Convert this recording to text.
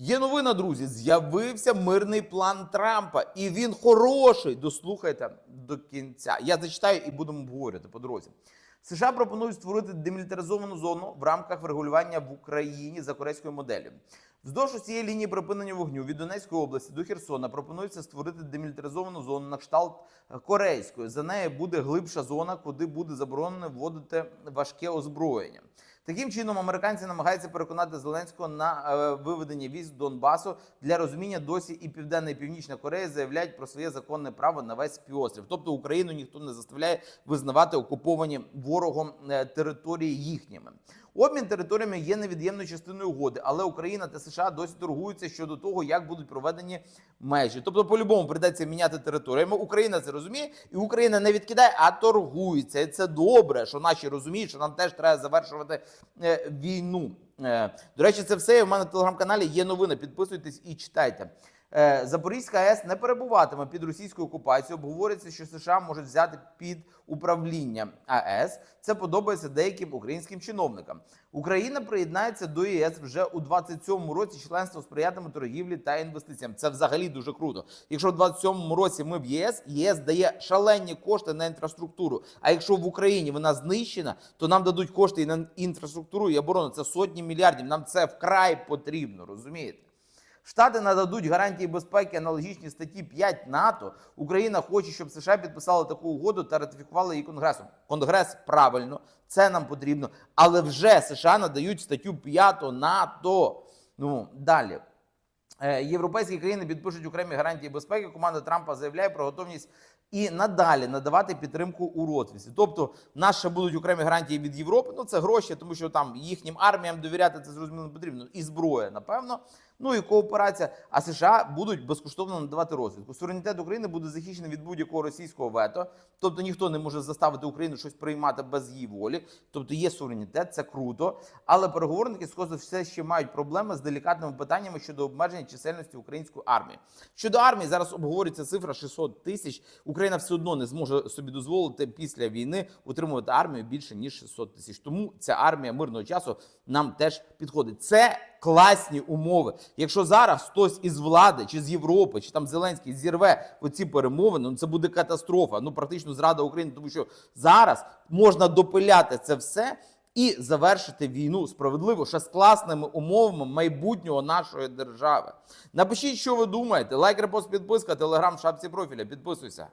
Є новина, друзі. З'явився мирний план Трампа, і він хороший. Дослухайте до кінця. Я зачитаю і будемо обговорювати по дорозі. США пропонують створити демілітаризовану зону в рамках врегулювання в Україні за корейською моделлю. Вздовж усієї лінії припинення вогню від Донецької області до Херсона пропонується створити демілітаризовану зону на кшталт корейської. За нею буде глибша зона, куди буде заборонено вводити важке озброєння. Таким чином, американці намагаються переконати Зеленського на е, виведення військ Донбасу для розуміння. Досі і Південна і Північна Корея заявляють про своє законне право на весь півострів. Тобто Україну ніхто не заставляє визнавати окуповані ворогом е, території їхніми. Обмін територіями є невід'ємною частиною угоди, але Україна та США досі торгуються щодо того, як будуть проведені межі. Тобто, по-любому прийдеться міняти територіями. Україна це розуміє, і Україна не відкидає, а торгується. І це добре, що наші розуміють, що нам теж треба завершувати е, війну. Е, до речі, це все. В мене в телеграм-каналі є новини. Підписуйтесь і читайте. Е, Запорізька АЕС не перебуватиме під російською окупацією. Обговорюється, що США можуть взяти під управління АЕС. Це подобається деяким українським чиновникам. Україна приєднається до ЄС вже у 27-му році. Членство сприятиме торгівлі та інвестиціям. Це взагалі дуже круто. Якщо в 27-му році ми в ЄС, ЄС дає шалені кошти на інфраструктуру. А якщо в Україні вона знищена, то нам дадуть кошти і на інфраструктуру і оборону. Це сотні мільярдів. Нам це вкрай потрібно, розумієте? Штати нададуть гарантії безпеки аналогічні статті 5 НАТО. Україна хоче, щоб США підписали таку угоду та ратифікували її Конгресом. Конгрес правильно, це нам потрібно. Але вже США надають статтю 5 НАТО. Ну далі. Е, Європейські країни підпишуть окремі гарантії безпеки. Команда Трампа заявляє про готовність і надалі надавати підтримку у Ротвісі. Тобто, нас ще будуть окремі гарантії від Європи. Ну це гроші, тому що там їхнім арміям довіряти це зрозуміло не потрібно. І зброя, напевно. Ну і кооперація. А США будуть безкоштовно надавати розвідку. Суверенітет України буде захищений від будь-якого російського вето. Тобто ніхто не може заставити Україну щось приймати без її волі. Тобто є суверенітет, це круто. Але переговорники схоже все ще мають проблеми з делікатними питаннями щодо обмеження чисельності української армії. Щодо армії зараз обговорюється цифра 600 тисяч. Україна все одно не зможе собі дозволити після війни утримувати армію більше ніж 600 тисяч. Тому ця армія мирного часу нам теж підходить. Це класні умови. Якщо зараз хтось із влади, чи з Європи, чи там Зеленський зірве оці перемовини, ну це буде катастрофа. Ну практично зрада України, тому що зараз можна допиляти це все. І завершити війну справедливо ще з класними умовами майбутнього нашої держави. Напишіть, що ви думаєте. Лайк, репост, підписка, телеграм, шапці профіля. Підписуйся.